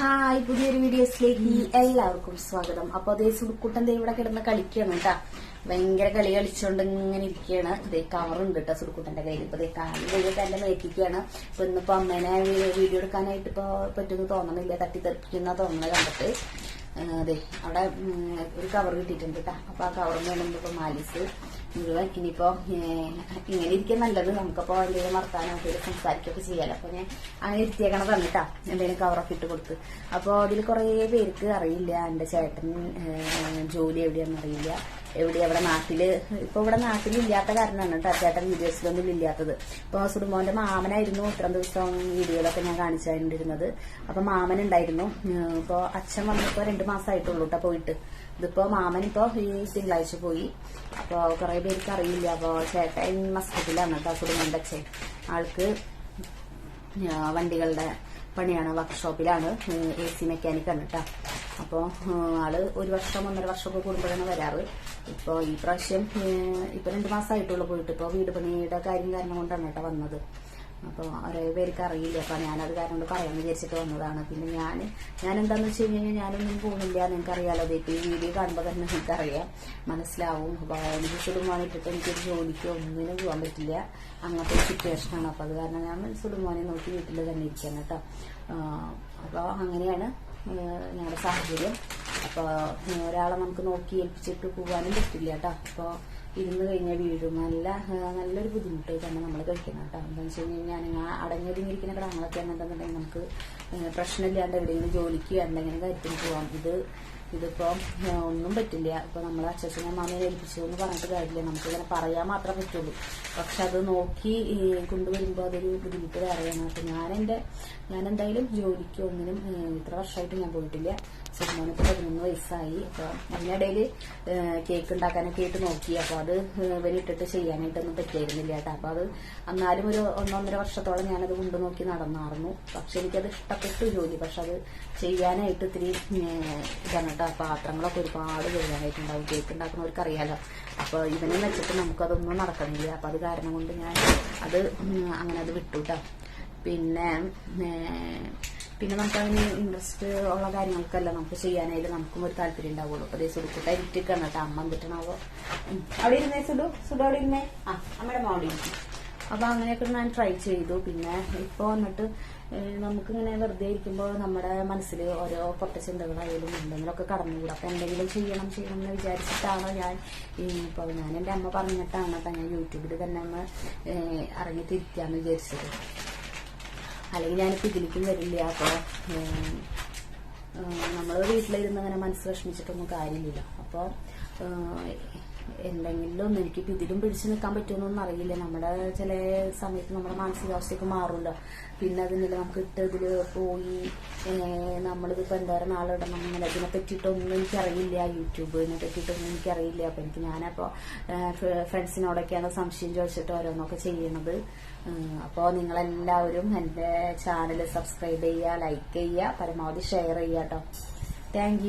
Hi പുതിയൊരു വീഡിയോസിലേക്ക് എല്ലാവർക്കും സ്വാഗതം. അപ്പൊ അതേ സുറുക്കുട്ടൻ ഇവിടെ കിടന്ന് കളിക്കുകയാണ് കേട്ടാ. ഭയങ്കര കളി കളിച്ചോണ്ട് ഇങ്ങനെ ഇരിക്കുകയാണ്. ഇതേ കവറുണ്ട് കേട്ടോ സുറുക്കുട്ടന്റെ കയ്യിൽ ഇപ്പൊ ദേ കാലിൽ കഴിഞ്ഞിട്ട് എന്റെ മേക്കിക്കുകയാണ് ഇപ്പൊ ഇന്നിപ്പോ അമ്മേനെ വീഡിയോ എടുക്കാനായിട്ട് ഇപ്പൊ പറ്റുമെന്ന് തോന്നണില്ല. തട്ടിത്തെറിപ്പിക്കുന്ന തോന്നണ കണ്ടിട്ട്. അതെ. അവിടെ ഒരു കവർ കിട്ടിയിട്ടുണ്ട് കേട്ടോ അപ്പൊ ആ കവറിന് വേണം ഇപ്പൊ മാലിസ്. മുഴുവൻ ഇനിയിപ്പോ ഇങ്ങനെ ഇരിക്കാൻ നല്ലത്. നമുക്കപ്പോ എന്തെങ്കിലും മറക്കാനോ എന്തെങ്കിലും സംസാരിക്കുകയൊക്കെ ചെയ്യാലോ. അപ്പൊ ഞാൻ അങ്ങനെ ഇരുത്തിയേക്കണ തന്നിട്ടാ എന്തെങ്കിലും കവറൊക്കെ ഇട്ട് കൊടുത്ത്. അപ്പൊ അതിൽ കുറെ പേർക്ക് അറിയില്ല. എന്റെ ചേട്ടൻ ജോലി എവിടെയാണെന്ന് അറിയില്ല. എവിടെ അവിടെ നാട്ടിൽ? ഇപ്പൊ ഇവിടെ നാട്ടിലില്ലാത്ത കാരണമാണ് കേട്ടോ വീഡിയോസിലൊന്നും ഇല്ലാത്തത്. ഇപ്പൊ സുടുമോന്റെ മാമനായിരുന്നു ഇത്രയും ദിവസം വീഡിയോയിലൊക്കെ ഞാൻ കാണിച്ചുകൊണ്ടിരുന്നത്. അപ്പൊ മാമൻ ഉണ്ടായിരുന്നു ഇപ്പൊ അച്ഛൻ വന്നപ്പോ രണ്ടു മാസമായിട്ടുള്ളൂ കേട്ടോ പോയിട്ട്. ഇതിപ്പോ മാമൻ ഇപ്പോ ഈ തിങ്കളാഴ്ച പോയി. അപ്പൊ കുറെ പേർക്ക് അറിയില്ല. അപ്പൊ ചേട്ടൻ മസ്കറ്റിലാണ് കേട്ടോ സുടുമോന്റെ അച്ഛൻ. ആൾക്ക് വണ്ടികളുടെ പണിയാണ് വർക്ക്ഷോപ്പിലാണ് എ സി മെക്കാനിക് ആണ് കേട്ടോ അപ്പോൾ ആൾ ഒരു വർഷം ഒന്നര വർഷമൊക്കെ കൂടുമ്പോഴാണ് വരാറ്. ഇപ്പോൾ ഈ പ്രാവശ്യം ഇപ്പോൾ ഇപ്പൊ രണ്ട് മാസമായിട്ടുള്ളൂ പോയിട്ട്. ഇപ്പോൾ വീട് പണിയുടെ കാര്യം കാരണം കൊണ്ടാണ് കേട്ടോ വന്നത്. അപ്പോൾ ഒരേ പേർക്ക് അറിയില്ല. അപ്പൊ ഞാനത് കാരണം പറയാമെന്ന് വിചാരിച്ചിട്ട് വന്നതാണ്. പിന്നെ ഞാൻ ഞാൻ എന്താന്ന് വെച്ച് കഴിഞ്ഞാൽ ഞാനൊന്നും പോകുന്നില്ല. നിങ്ങൾക്ക് അറിയാലോ ദേ ഇപ്പൊ ഈ വീഡിയോ കാണുമ്പോൾ തന്നെ നിങ്ങൾക്ക് അറിയാം മനസ്സിലാവും. അപ്പൊ എനിക്ക് സുടുമോനെ ഇട്ടിട്ട് എനിക്കൊരു ജോലിക്കോ ഒന്നിനും പോകാൻ പറ്റില്ല. അങ്ങനത്തെ സിറ്റുവേഷനാണ് അപ്പൊ അത് കാരണം ഞാൻ സുടുമോനെ നോക്കി വീട്ടിൽ തന്നെ ഇരിക്കാൻ കേട്ടോ. അപ്പോൾ അങ്ങനെയാണ് ഞങ്ങളുടെ സാഹചര്യം. അപ്പോൾ ഒരാളെ നമുക്ക് നോക്കി ഏൽപ്പിച്ചിട്ട് പോകാനും പറ്റില്ല കേട്ടോ. അപ്പോൾ ഇരുന്ന് കഴിഞ്ഞാൽ വീഴും. നല്ല നല്ലൊരു ബുദ്ധിമുട്ട് തന്നെ നമ്മൾ കഴിക്കണം കേട്ടോ. എന്താണെന്ന് വെച്ച് കഴിഞ്ഞാൽ ഞാൻ അടങ്ങിയൊതുങ്ങിയിരിക്കുന്ന കിടങ്ങളൊക്കെ ഉണ്ടെന്നുണ്ടെങ്കിൽ നമുക്ക് പ്രശ്നമില്ലാണ്ട് എവിടെയെങ്കിലും ജോലിക്ക് എന്തെങ്കിലും കാര്യത്തിന് പോവാം. ഇത് ഇതിപ്പോ ഒന്നും പറ്റില്ല. ഇപ്പൊ നമ്മൾ അച്ഛനെ മാമയെ ഏൽപ്പിച്ചു എന്ന് പറഞ്ഞിട്ട് കാര്യമില്ല. നമുക്ക് ഇങ്ങനെ പറയാൻ മാത്രമേ പറ്റുള്ളൂ. പക്ഷെ അത് നോക്കി കൊണ്ടുവരുമ്പോ അതൊരു ബുദ്ധിമുട്ട് വേറെയാണ്. അപ്പൊ എന്റെ ഞാൻ എന്തായാലും ജോലിക്ക് ഒന്നിനും ഇത്ര വർഷമായിട്ട് ഞാൻ പോയിട്ടില്ല. സുഖമാനിപ്പോ പതിനൊന്ന് വയസ്സായി. അപ്പൊ അതിനിടയിൽ കേക്ക് ഉണ്ടാക്കാനൊക്കെ ആയിട്ട് നോക്കി. അപ്പൊ അത് ഇവരിട്ടിട്ട് ചെയ്യാനായിട്ടൊന്നും പറ്റിയായിരുന്നില്ല കേട്ടോ. അപ്പൊ അത് എന്നാലും ഒരു ഒന്നൊന്നര വർഷത്തോളം ഞാനത് കൊണ്ടു നോക്കി നടന്നായിരുന്നു പക്ഷെ എനിക്കത് ഇഷ്ടപ്പെട്ടു ജോലി. പക്ഷെ അത് ചെയ്യാനായിട്ട് ഇത്തിരി ഇതാണ് കേട്ടോ പാത്രങ്ങളൊക്കെ ഒരുപാട് കഴുകാനായിട്ടുണ്ടാവും കേക്ക് ഉണ്ടാക്കുന്നവർക്ക് അറിയാലോ. അപ്പൊ ഇവനെ വെച്ചിട്ട് നമുക്കതൊന്നും നടക്കണില്ല. അപ്പൊ അത് കാരണം കൊണ്ട് ഞാൻ അത് അങ്ങനെ അത് വിട്ടുട്ടോ. പിന്നെ പിന്നെ നമുക്ക് അതിന് ഇൻട്രസ്റ്റ് ഉള്ള കാര്യങ്ങൾക്കല്ല നമുക്ക് ചെയ്യാനായിട്ട് നമുക്കും ഒരു താല്പര്യം ഉണ്ടാവുള്ളൂ. അപ്പൊ അതേ ഇരിക്കണം കേട്ടോ. അമ്മ കിട്ടണാവോ അവിടെ ഇരുന്നേ സുഡു സുഡു അവിടെ ഇരുന്നേ. ആ അമ്മയുടെ മോടി അപ്പൊ അങ്ങനെയൊക്കെ ഞാൻ ട്രൈ ചെയ്തു. പിന്നെ ഇപ്പൊ വന്നിട്ട് നമുക്കിങ്ങനെ വെറുതെ ഇരിക്കുമ്പോൾ നമ്മുടെ മനസ്സിൽ ഓരോ പൊട്ട ചിന്തകളായാലും എന്തെങ്കിലുമൊക്കെ കടന്നുകൂടും. അപ്പൊ എന്തെങ്കിലും ചെയ്യണം ചെയ്യണം എന്ന് വിചാരിച്ചിട്ടാണ് ഞാൻ ഇപ്പൊ ഞാൻ എന്റെ അമ്മ പറഞ്ഞിട്ടാണ് അപ്പൊ ഞാൻ യൂട്യൂബിൽ തന്നെ അമ്മ ഏഹ്, ഇറങ്ങി തിരിക്കാന്ന് വിചാരിച്ചത്. അല്ലെങ്കിൽ ഞാനിപ്പോ ഇതിലേക്കും വരില്ല. അപ്പൊ നമ്മൾ വീട്ടിലിരുന്ന് അങ്ങനെ മനസ്സ് വിഷമിച്ചിട്ടൊന്നും കാര്യമില്ല. അപ്പോൾ എന്തെങ്കിലും എനിക്ക് ഇതിലും പിടിച്ചു നിൽക്കാൻ പറ്റുമെന്നൊന്നും അറിയില്ല. നമ്മുടെ ചില സമയത്ത് നമ്മുടെ മാനസികാവസ്ഥയൊക്കെ മാറുമല്ലോ. പിന്നെ അതിനില്ല നമുക്ക് ഇട്ട് ഇതിൽ പോയി ഏഹ്, നമ്മളിതിപ്പോ എന്തോരം നാളിടണം അങ്ങനെ ഇതിനെ പറ്റിയിട്ടൊന്നും എനിക്കറിയില്ല. യൂട്യൂബിനെ പറ്റിയിട്ടൊന്നും എനിക്കറിയില്ല. അപ്പൊ എനിക്ക് ഞാനപ്പോ ഫ്രണ്ട്സിനോടൊക്കെയാണ് സംശയം ചോദിച്ചിട്ട് ഓരോന്നൊക്കെ ചെയ്യണത് അപ്പോൾ നിങ്ങളെല്ലാവരും എന്റെ ചാനൽ സബ്സ്ക്രൈബ് ചെയ്യുക ലൈക്ക് ചെയ്യുക പരമാവധി ഷെയർ ചെയ്യുക കേട്ടോ താങ്ക്